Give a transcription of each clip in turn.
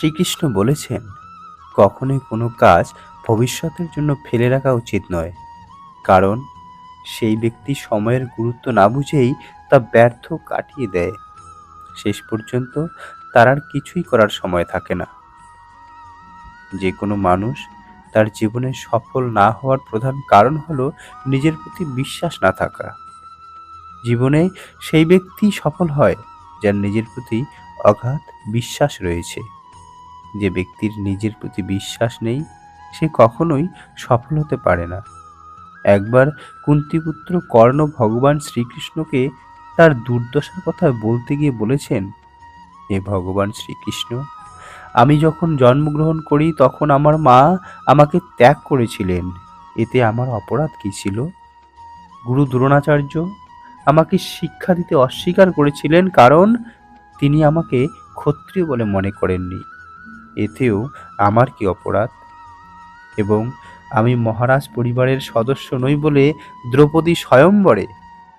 শ্রীকৃষ্ণ বলেছেন, কখনোই কোনো কাজ ভবিষ্যতের জন্য ফেলে রাখা উচিত নয়, কারণ সেই ব্যক্তি সময়ের গুরুত্ব না বুঝেই তা ব্যর্থ কাটিয়ে দেয়। শেষ পর্যন্ত তার আর কিছুই করার সময় থাকে না। যে কোনো মানুষ তার জীবনে সফল না হওয়ার প্রধান কারণ হলো নিজের প্রতি বিশ্বাস না থাকা। জীবনে সেই ব্যক্তি সফল হয় যার নিজের প্রতি অগাধ বিশ্বাস রয়েছে। যে ব্যক্তির নিজের প্রতি বিশ্বাস নেই, সে কখনোই সফল হতে পারে না। একবার কুন্তিপুত্র কর্ণ ভগবান শ্রীকৃষ্ণকে তার দুর্দশার কথা বলতে গিয়ে বলেছেন, হে ভগবান শ্রীকৃষ্ণ, আমি যখন জন্মগ্রহণ করি তখন আমার মা আমাকে ত্যাগ করেছিলেন। এতে আমার অপরাধ কী ছিল? গুরু দ্রোণাচার্য আমাকে শিক্ষা দিতে অস্বীকার করেছিলেন কারণ তিনি আমাকে ক্ষত্রিয় বলে মনে করেননি। এতেও আমার কি অপরাধ? এবং আমি মহারাজ পরিবারের সদস্য নই বলে দ্রৌপদী স্বয়ম্বরে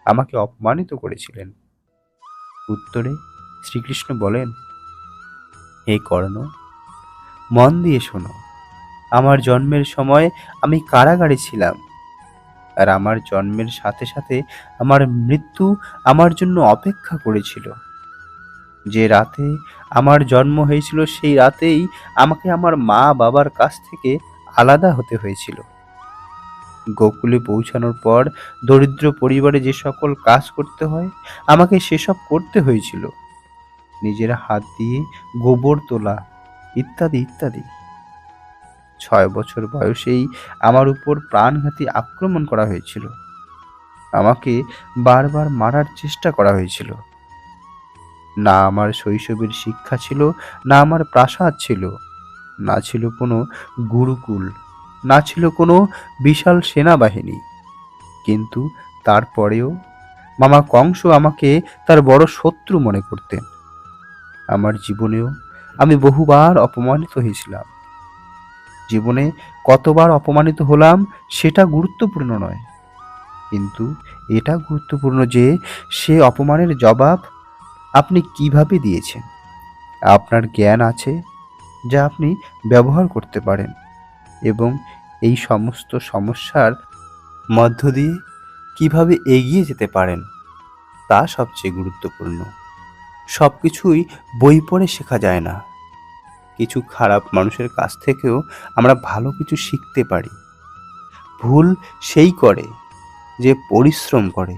আমাকে অপমানিত করেছিলেন। উত্তরে শ্রীকৃষ্ণ বলেন, হে কর্ণ, মন দিয়ে শোনো। আমার জন্মের সময় আমি কারাগারে ছিলাম আর আমার জন্মের সাথে সাথে আমার মৃত্যু আমার জন্য অপেক্ষা করেছিল। যে রাতে আমার জন্ম হয়েছিল, সেই রাতেই আমাকে আমার মা বাবার কাছ থেকে আলাদা হতে হয়েছিল। গোকুলে পৌঁছানোর পর দরিদ্র পরিবারে যে সকল কাজ করতে হয়, আমাকে সেসব করতে হয়েছিল। নিজের হাত দিয়ে গোবর তোলা, ইত্যাদি ইত্যাদি। ছয় বছর বয়সেই আমার উপর প্রাণঘাতী আক্রমণ করা হয়েছিল। আমাকে বারবার মারার চেষ্টা করা হয়েছিল। না আমার শৈশবের শিক্ষা ছিল, না আমার প্রাসাদ ছিল, না ছিল কোনো গুরুকুল, না ছিল কোনো বিশাল সেনাবাহিনী। কিন্তু তারপরেও মামা কংস আমাকে তার বড় শত্রু মনে করতেন। আমার জীবনেও আমি বহুবার অপমানিত হয়েছিলাম। জীবনে কতবার অপমানিত হলাম সেটা গুরুত্বপূর্ণ নয়। কিন্তু এটা গুরুত্বপূর্ণ যে সে অপমানের জবাব আপনি কীভাবে দিয়েছেন? আপনার জ্ঞান আছে যা আপনি ব্যবহার করতে পারেন এবং এই সমস্ত সমস্যার মধ্য দিয়ে কীভাবে এগিয়ে যেতে পারেন তা সবচেয়ে গুরুত্বপূর্ণ। সব কিছুই বই পড়ে শেখা যায় না। কিছু খারাপ মানুষের কাছ থেকেও আমরা ভালো কিছু শিখতে পারি। ভুল সেই করে যে পরিশ্রম করে।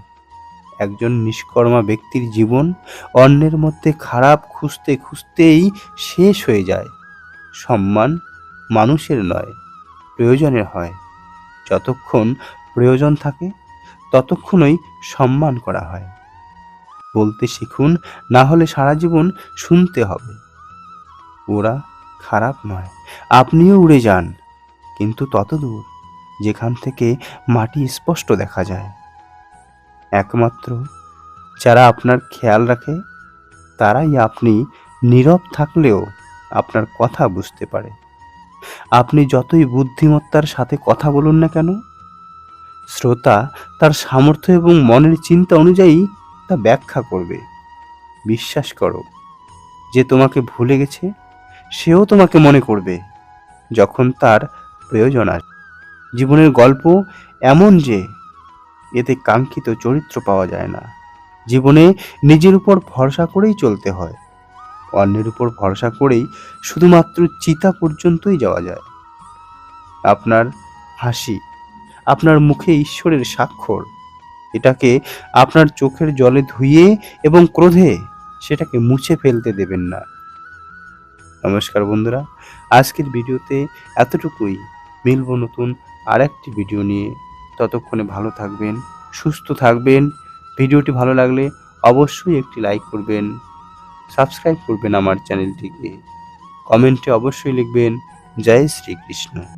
একজন নিষ্কর্মা ব্যক্তির জীবন অন্যের মধ্যে খারাপ খুঁজতে খুঁজতেই শেষ হয়ে যায়। সম্মান মানুষের নয়, প্রয়োজনের হয়। যতক্ষণ প্রয়োজন থাকে, ততক্ষণই সম্মান করা হয়। বলতে শিখুন, না হলে সারা জীবন শুনতে হবে। ওরা খারাপ নয়, আপনিও উড়ে যান। কিন্তু তত দূর যেখান থেকে মাটি স্পষ্ট দেখা যায়। একমাত্র যারা আপনার খেয়াল রাখে, তারাই আপনি নীরব থাকলেও আপনার কথা বুঝতে পারে। আপনি যতই বুদ্ধিমত্তার সাথে কথা বলুন না কেন, শ্রোতা তার সামর্থ্য এবং মনের চিন্তা অনুযায়ী তা ব্যাখ্যা করবে। বিশ্বাস করো, যে তোমাকে ভুলে গেছে, সেও তোমাকে মনে করবে, যখন তার প্রয়োজন আসে জীবনের গল্প এমন যে এতে কাঙ্ক্ষিত চরিত্র পাওয়া যায় না। জীবনে নিজের উপর ভরসা করেই চলতে হয়। অন্যের উপর ভরসা করেই শুধুমাত্র চিতা পর্যন্তই যাওয়া যায়। আপনার হাসি, আপনার মুখে ঈশ্বরের স্বাক্ষর, এটাকে আপনার চোখের জলে ধুইয়ে এবং ক্রোধে সেটাকে মুছে ফেলতে দেবেন না। নমস্কার বন্ধুরা, আজকের ভিডিওতে এতটুকুই। মিলব নতুন আর একটি ভিডিও নিয়ে। ততক্ষণে ভালো থাকবেন, সুস্থ থাকবেন। ভিডিওটি ভালো লাগলে অবশ্যই একটি লাইক করবেন, সাবস্ক্রাইব করবেন আমার চ্যানেলটিকে। কমেন্টে অবশ্যই লিখবেন, জয় শ্রীকৃষ্ণ।